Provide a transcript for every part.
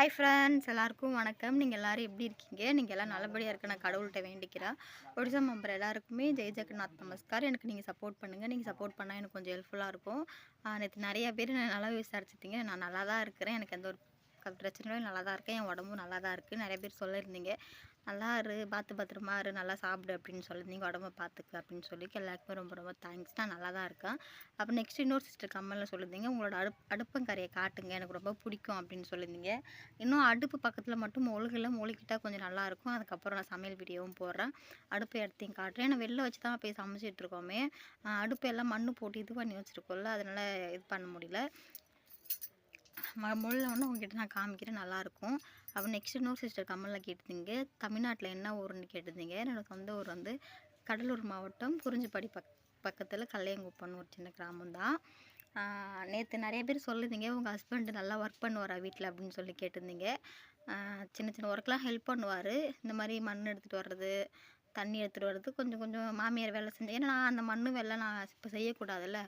Hi friends எல்லாருக்கும் வணக்கம். நீங்கள் எல்லோரும் எப்படி இருக்கீங்க? நீங்கள் எல்லாம் நல்லபடியாக இருக்க நான் கடவுள்கிட்ட வேண்டிக்கிறேன். ஒடிசா மெம்பர் எல்லாருக்குமே ஜெய் ஜெகநாத் நமஸ்கார். எனக்கு நீங்கள் சப்போர்ட் பண்ணுங்கள் நீங்கள் சப்போர்ட் பண்ணால் எனக்கு கொஞ்சம் ஹெல்ப்ஃபுல்லாக இருக்கும். நேற்று நிறைய பேர் நான் நல்லா விசாரிச்சிட்டீங்க. நான் நல்லா தான் இருக்கிறேன். எனக்கு எந்த ஒரு பிரச்சனையும் நல்லா தான் இருக்கேன் என் உடம்பும் நல்லா தான் இருக்குது நிறைய பேர் சொல்லியிருந்தீங்க. நல்லா இரு பார்த்து பத்திரமா இரு நல்லா சாப்பிடு அப்படின்னு சொல்லியிருந்தீங்க. உடம்ப பார்த்துக்கு அப்படின்னு சொல்லி எல்லாருக்குமே ரொம்ப ரொம்ப தேங்க்ஸ் நான் நல்லா தான் இருக்கேன். அப்போ நெக்ஸ்ட் இன்னொரு சிஸ்டர் கம்மலில் சொல்லியிருந்தீங்க. உங்களோட அடுப் அடுப்பங்கரையை காட்டுங்க. எனக்கு ரொம்ப பிடிக்கும் அப்படின்னு சொல்லியிருந்தீங்க. இன்னும் அடுப்பு பக்கத்தில் மட்டும் மொழுகில் மொழுகிட்டா கொஞ்சம் நல்லாயிருக்கும் அதுக்கப்புறம் நான் சமையல் வீடியோவும் போடுறேன். அடுப்பு இடத்தையும் காட்டுறேன். ஏன்னா வெளில வச்சு தான் போய் சமைச்சிட்ருக்கோமே அடுப்பு எல்லாம் மண் போட்டு இது பண்ணி வச்சுருக்கோம்ல. அதனால் இது பண்ண முடியல. முள்ள ஒன்று உங்ககிட்ட நான் காமிக்கிறேன் நல்லாயிருக்கும். அப்போ நெக்ஸ்ட் இன்னொரு சிஸ்டர் கமலில் கேட்டிருந்தீங்க தமிழ்நாட்டில் என்ன ஊருன்னு கேட்டிருந்தீங்க என்னோட சொந்த ஊர் வந்து கடலூர் மாவட்டம் குறிஞ்சிப்பாடி பக் பக்கத்தில் கல்லையங்குப்பன்னு ஒரு சின்ன கிராமம் தான் நேற்று நிறைய பேர் சொல்லியிருந்தீங்க உங்கள் ஹஸ்பண்டு நல்லா ஒர்க் பண்ணுவாரா வீட்டில் அப்படின்னு சொல்லி கேட்டிருந்தீங்க. சின்ன சின்ன ஒர்க்லாம் ஹெல்ப் பண்ணுவார். இந்த மாதிரி மண் எடுத்துகிட்டு வர்றது தண்ணி எடுத்துகிட்டு வர்றது கொஞ்சம் கொஞ்சம் மாமியார் வேலை செஞ்சு ஏன்னா நான் அந்த மண் வேலை நான் இப்போ செய்யக்கூடாதுல்ல.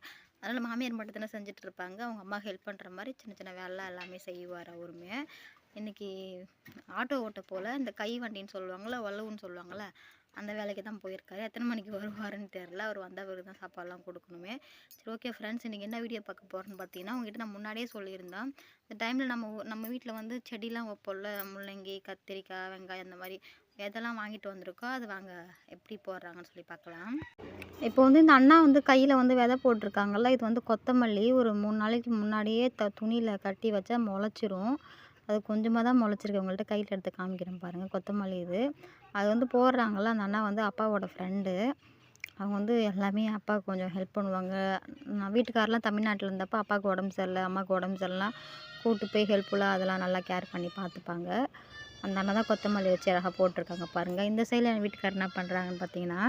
அதனால் மாமியார் மட்டும் தானே செஞ்சுட்டு இருப்பாங்க அவங்க அம்மா ஹெல்ப் பண்ணுற மாதிரி சின்ன சின்ன வேலை எல்லாமே செய்வார் அவருமே. இன்றைக்கி ஆட்டோ ஓட்ட போல் இந்த கை வண்டின்னு சொல்லுவாங்கள்ல வலுவுன்னு சொல்லுவாங்கள்ல அந்த வேலைக்கு தான் போயிருக்காரு. எத்தனை மணிக்கு வருவாருன்னு தெரில அவர் வந்த பிறகு தான் சாப்பாடுலாம் கொடுக்கணுமே. சரி ஓகே ஃப்ரெண்ட்ஸ் இன்றைக்கி என்ன வீடியோ பார்க்க போகிறேன்னு பார்த்தீங்கன்னா உங்ககிட்ட நான் முன்னாடியே சொல்லியிருந்தேன். இந்த டைமில் நம்ம நம்ம வீட்டில் வந்து செடிலாம் வைப்போம்ல முள்ளங்கி கத்திரிக்காய் வெங்காயம் அந்த மாதிரி. எதெல்லாம் வாங்கிட்டு வந்திருக்கோ அது வாங்க எப்படி போடுறாங்கன்னு சொல்லி பார்க்கலாம். இப்போ வந்து இந்த அண்ணா வந்து கையில் வந்து விதை போட்டிருக்காங்கல்ல? இது வந்து கொத்தமல்லி. ஒரு மூணு நாளைக்கு முன்னாடியே த துணியில் கட்டி வச்சா முளைச்சிரும். அது கொஞ்சமாக தான் முளைச்சிருக்கு. உங்கள்கிட்ட கையில் எடுத்து காமிக்கிறேன் பாருங்கள் கொத்தமல்லி இது. அது வந்து போடுறாங்கள அந்த அண்ணா வந்து அப்பாவோட ஃப்ரெண்டு அவங்க வந்து எல்லாமே அப்பாவுக்கு கொஞ்சம் ஹெல்ப் பண்ணுவாங்க. நான் வீட்டுக்காரெலாம் தமிழ்நாட்டில் இருந்தப்போ அப்பாவுக்கு உடம்பு சரியில்லை அம்மாவுக்கு உடம்பு சரியில்லாம் கூட்டு போய் ஹெல்ப்ஃபுல்லாக அதெல்லாம் நல்லா கேர் பண்ணி பார்த்துப்பாங்க. அந்த அண்ணா தான் கொத்தமல்லி வச்சு அழகாக போட்டிருக்காங்க பாருங்கள் இந்த சைடில் என் வீட்டுக்காரர் என்ன பண்ணுறாங்கன்னு பார்த்தீங்கன்னா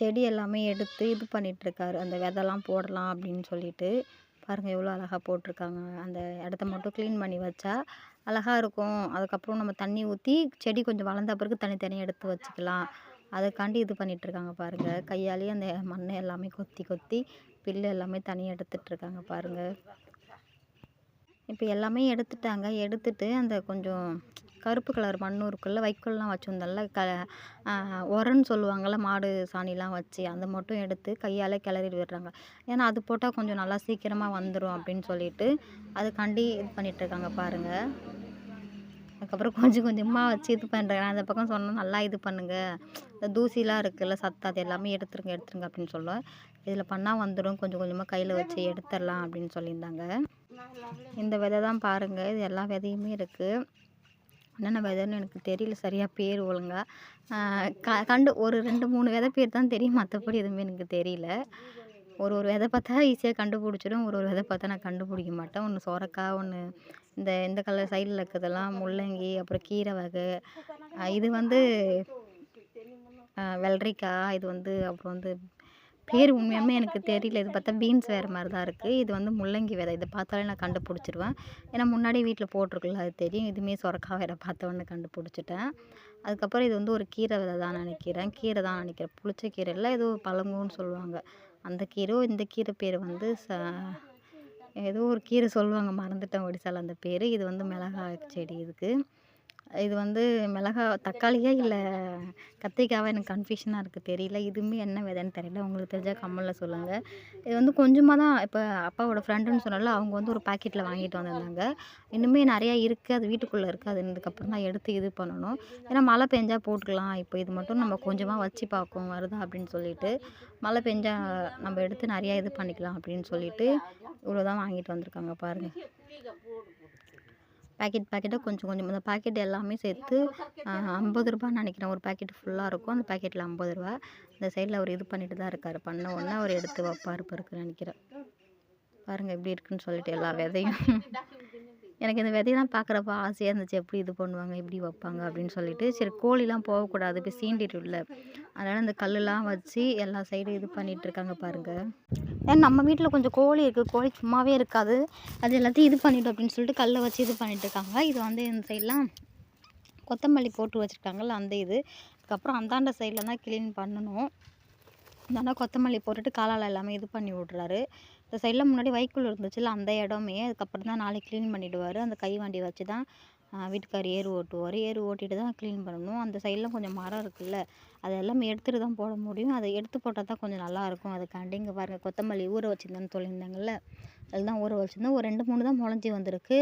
செடி எல்லாமே எடுத்து இது பண்ணிகிட்ருக்காரு அந்த விதெல்லாம் போடலாம் அப்படின்னு சொல்லிட்டு. பாருங்கள் எவ்வளோ அழகாக போட்டிருக்காங்க. அந்த இடத்த மட்டும் க்ளீன் பண்ணி வச்சா அழகாக இருக்கும். அதுக்கப்புறம் நம்ம தண்ணி ஊற்றி செடி கொஞ்சம் வளர்ந்த பிறகு தனித்தனியாக எடுத்து வச்சுக்கலாம். அதுக்காண்டி இது பண்ணிகிட்ருக்காங்க இருக்காங்க பாருங்கள் கையாலேயே அந்த மண்ணை எல்லாமே கொத்தி கொத்தி பில்லு எல்லாமே தனியாக எடுத்துகிட்ருக்காங்க பாருங்கள் இப்போ எல்லாமே எடுத்துட்டாங்க. எடுத்துட்டு அந்த கொஞ்சம் கருப்பு கலர் மண்ணும் இருக்குல்ல வைக்கோல்லாம் வச்சுருந்தோம்ல க உரம்னு சொல்லுவாங்கள்ல மாடு சாணிலாம் வச்சு அதை மட்டும் எடுத்து கையால் கிளறி விடுறாங்க ஏன்னா அது போட்டால் கொஞ்சம் நல்லா சீக்கிரமாக வந்துடும் அப்படின்னு சொல்லிட்டு அதுக்காண்டி இது பண்ணிகிட்ருக்காங்க இருக்காங்க பாருங்கள் அதுக்கப்புறம் கொஞ்சம் கொஞ்சமாக வச்சு இது பண்ணுறேன் அந்த பக்கம் சொன்னோம் நல்லா இது பண்ணுங்கள் இந்த தூசிலாம் இருக்குல்ல சத்து அது எல்லாமே எடுத்துருங்க எடுத்துருங்க அப்படின்னு சொல்லுவேன் இதில் பண்ணால் வந்துடும் கொஞ்சம் கொஞ்சமாக கையில் வச்சு எடுத்துடலாம் அப்படின்னு சொல்லியிருந்தாங்க. இந்த விதை தான் பாருங்கள் இது எல்லா விதையுமே இருக்குது என்னென்ன விதைன்னு எனக்கு தெரியல. சரியாக பேர் ஒழுங்கா. க கண்டு ஒரு ரெண்டு மூணு விதை பேர் தான் தெரியும். மற்றபடி எதுவுமே எனக்கு தெரியல. ஒரு ஒரு விதை பார்த்தா ஈஸியாக கண்டுபிடிச்சிடும். ஒரு ஒரு விதை பார்த்தா நான் கண்டுபிடிக்க மாட்டேன். ஒன்று சொரக்காய் ஒன்று இந்த இந்த கலர் சைடில் இருக்கிறதெல்லாம் முள்ளங்கி அப்புறம் கீரை வகை. இது வந்து வெள்ளரிக்காய் இது வந்து அப்புறம் வந்து பேர் உண்மையாலுமே எனக்கு தெரியல. இது பார்த்தா பீன்ஸ் வேறு மாதிரி தான் இருக்குது இது வந்து முள்ளங்கி விதை. இதை பார்த்தாலே நான் கண்டுபிடிச்சிருவேன். ஏன்னா முன்னாடி வீட்டில் போட்டிருக்குல்ல அது தெரியும். இதுவுமே சுரக்கா வேற பார்த்த கண்டுபிடிச்சிட்டேன். அதுக்கப்புறம் இது வந்து ஒரு கீரை விதை தான் நினைக்கிறேன். கீரை தான் நினைக்கிறேன். புளிச்ச கீரை இல்லை ஏதோ பழங்குன்னு சொல்லுவாங்க. அந்த கீரை இந்த கீரை பேர் வந்து ச ஏதோ ஒரு கீரை சொல்லுவாங்க. மறந்துட்டேன் ஒடிசால அந்த பேர். இது வந்து மிளகாய் செடி இதுக்கு. இது வந்து மிளகா தக்காளியா இல்லை. கத்திரிக்காவா எனக்கு கன்ஃபியூஷனாக இருக்குது தெரியல. இதுவுமே என்ன விதைன்னு தெரியல. உங்களுக்கு தெரிஞ்சால் கம்மலில் சொல்லுங்கள் இது வந்து கொஞ்சமாக தான் இப்போ அப்பாவோட ஃப்ரெண்டுன்னு சொன்னால அவங்க வந்து ஒரு பாக்கெட்டில் வாங்கிட்டு வந்திருந்தாங்க. இன்னுமே நிறையா இருக்குது அது வீட்டுக்குள்ளே இருக்குது அது இதுக்கப்புறம் தான் எடுத்து இது பண்ணணும். ஏன்னா மழை பெஞ்சால் போட்டுக்கலாம். இப்போ இது மட்டும் நம்ம கொஞ்சமாக வச்சு பார்க்கும். வருதா அப்படின்னு சொல்லிட்டு மழை பெஞ்சா நம்ம எடுத்து நிறையா இது பண்ணிக்கலாம் அப்படின்னு சொல்லிட்டு இவ்வளோ தான் வாங்கிட்டு வந்திருக்காங்க. பாருங்கள் பாக்கெட் பாக்கெட்டாக கொஞ்சம் கொஞ்சம். அந்த பாக்கெட் எல்லாமே சேர்த்து ஐம்பது ரூபான்னு நினைக்கிறேன். ஒரு பாக்கெட் ஃபுல்லாக இருக்கும். அந்த பாக்கெட்டில் ஐம்பது ரூபா. இந்த சைடில் அவர் இது பண்ணிட்டு தான் இருக்கார். பண்ண உடனே அவர் எடுத்து வைப்பார் பிறகு நினைக்கிறேன். பாருங்கள் எப்படி இருக்குன்னு சொல்லிட்டு எல்லா விதையும். எனக்கு இந்த விதையெல்லாம் பார்க்குறப்ப ஆசையாக இருந்துச்சு எப்படி இது பண்ணுவாங்க எப்படி வைப்பாங்க அப்படின்னு சொல்லிட்டு. சரி கோழிலாம் போகக்கூடாது இப்போ சீண்டிட்டுல அதனால் இந்த கல்லுலாம் வச்சு எல்லா சைடும் இது பண்ணிகிட்ருக்காங்க இருக்காங்க பாருங்கள் ஏன்னா நம்ம வீட்டில் கொஞ்சம் கோழி இருக்குது கோழி சும்மாவே இருக்காது. அது எல்லாத்தையும் இது பண்ணிட்டோம் அப்படின்னு சொல்லிட்டு கல்லை வச்சு இது பண்ணிகிட்டு இருக்காங்க. இது வந்து இந்த சைட்லாம் கொத்தமல்லி போட்டு வச்சுருக்காங்கல்ல அந்த இது. அதுக்கப்புறம் அந்தாண்ட சைடில் தான் க்ளீன் பண்ணணும். இந்தாண்டா கொத்தமல்லி போட்டுட்டு காலால் எல்லாமே இது பண்ணி விட்றாரு. இந்த சைடில் முன்னாடி வைக்கோல் இருந்துச்சுல்ல அந்த இடமே. அதுக்கப்புறம் தான் நாளைக்கு க்ளீன் பண்ணிவிடுவார் அந்த கை வண்டி வச்சு தான் வீட்டுக்கார் ஏர் ஓட்டுவார். ஏர் ஓட்டிட்டு தான் க்ளீன் பண்ணணும். அந்த சைடில் கொஞ்சம் மரம் இருக்குல்ல அதெல்லாம் எடுத்துகிட்டு தான் போட முடியும். அதை எடுத்து போட்டால் தான் கொஞ்சம் நல்லாயிருக்கும் அதுக்காண்டி இங்கே பாருங்கள் கொத்தமல்லி ஊற வச்சுருந்தேன்னு சொல்லியிருந்தாங்கல்ல அதுதான் ஊற வச்சுருந்தேன் ஒரு ரெண்டு மூணு தான் முளைஞ்சி வந்திருக்கு.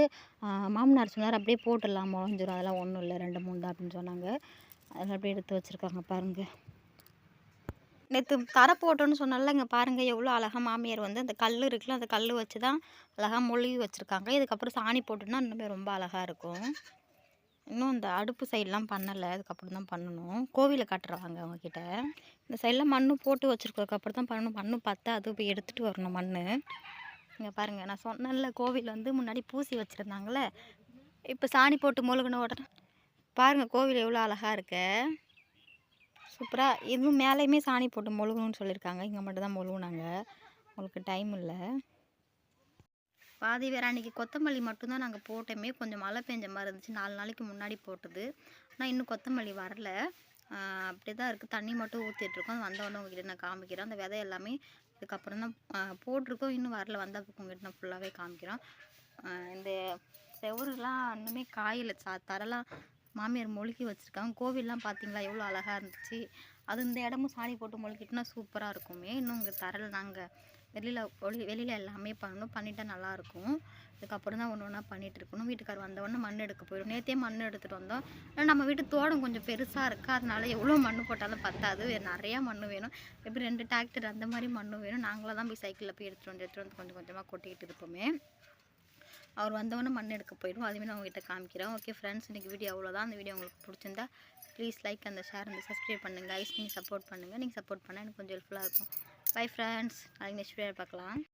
மாமனார் சொன்னார் அப்படியே போட்டுடலாம் முளைஞ்சிரும். அதெல்லாம் ஒன்றும் இல்லை ரெண்டு மூணு தான் அப்படின்னு சொன்னாங்க. அதெல்லாம் அப்படியே எடுத்து வச்சுருக்காங்க பாருங்கள் நேற்று தரை போட்டோன்னு சொன்னால இங்கே பாருங்கள் எவ்வளோ அழகாக மாமியார் வந்து அந்த கல் இருக்குல்ல அந்த கல் வச்சு தான் அழகாக மொழுகி வச்சுருக்காங்க. இதுக்கப்புறம் சாணி போட்டுன்னா இன்னுமே ரொம்ப அழகாக இருக்கும். இன்னும் இந்த அடுப்பு சைட்லாம் பண்ணலை அதுக்கப்புறம் தான் பண்ணணும். கோவிலை கட்டுறவாங்க அவங்கக்கிட்ட இந்த சைடில் மண் போட்டு வச்சுருக்கதுக்கப்புறம் தான் பண்ணணும். மண் பார்த்தா அது போய் எடுத்துகிட்டு வரணும் மண் இங்கே பாருங்கள் நான் சொன்னேன்ல கோவில் வந்து முன்னாடி பூசி வச்சுருந்தாங்களே இப்போ சாணி போட்டு மொழுகுன உடனே பாருங்கள் கோவில் எவ்வளோ அழகாக இருக்குது சூப்பராக இதுவும் மேலேயுமே சாணி போட்டு மொழுகணும்னு சொல்லியிருக்காங்க. இங்கே மட்டும் தான் மொழுகுனாங்க. உங்களுக்கு டைம் இல்லை. பாதி வேறு அன்றைக்கி கொத்தமல்லி மட்டும்தான் நாங்கள் போட்டோமே. கொஞ்சம் மழை பெஞ்ச மாதிரி இருந்துச்சு. நாலு நாளைக்கு முன்னாடி போட்டது. ஆனால் இன்னும் கொத்தமல்லி வரல. அப்படி தான் இருக்குது தண்ணி மட்டும் ஊற்றிட்டுருக்கோம் வந்தவொடனே உங்ககிட்ட நான் காமிக்கிறேன். அந்த விதை எல்லாமே இதுக்கப்புறம் தான் போட்டிருக்கோம். இன்னும் வரல. வந்தால் உங்ககிட்ட நான் ஃபுல்லாகவே காமிக்கிறோம் இந்த செவருலாம் இன்னுமே காயில். சா தரெல்லாம் மாமியார் மொழுகி வச்சுருக்காங்க. கோவில்லாம் பார்த்தீங்களா எவ்வளோ அழகாக இருந்துச்சு. அது இந்த இடமும் சாணி போட்டு மொழுகிட்டுனா சூப்பராக இருக்குமே. இன்னும் இங்கே தரல் நாங்கள் வெளியில் ஒளி வெளியில் எல்லாமே பண்ணணும் பண்ணிட்டா நல்லாயிருக்கும் இதுக்கப்புறம் தான் ஒன்று ஒன்றா பண்ணிகிட்டு இருக்கணும். வீட்டுக்கார் வந்தவொடனே மண் எடுக்க போயிடும். நேற்றே மண் எடுத்துகிட்டு வந்தோம். ஆனால் நம்ம வீட்டு தோட்டம் கொஞ்சம் பெருசாக இருக்குது அதனால எவ்வளோ மண் போட்டாலும் பத்தாது. நிறையா மண் வேணும். எப்படி ரெண்டு டிராக்டர் அந்த மாதிரி மண் வேணும். நாங்களாக தான் போய் சைக்கிளில் போய் எடுத்துகிட்டு வந்து எடுத்துகிட்டு வந்து கொஞ்சம் கொஞ்சமாக கொட்டிக்கிட்டு இருப்போமே. அவர் வந்தவொடனே மண் எடுக்க போயிடும் அதுமாரி நான் உங்ககிட்ட காமிக்கிறேன். ஓகே ஃப்ரெண்ட்ஸ் இன்றைக்கி வீடியோ அவ்வளோதான் அந்த வீடியோ உங்களுக்கு பிடிச்சிருந்தா ப்ளீஸ் லைக் அந்த ஷேர் அந்த சப்ஸ்கிரைப் பண்ணுங்கள் ஐஸ் நீங்கள் சப்போர்ட் பண்ணுங்கள் நீங்கள் சப்போர்ட் பண்ணால் எனக்கு கொஞ்சம் ஹெல்ப்ஃபுல்லாக இருக்கும். பை ஃப்ரெண்ட்ஸ் நாளைக்கு நெக்ஸ்ட் வீடியோ பார்க்கலாம்.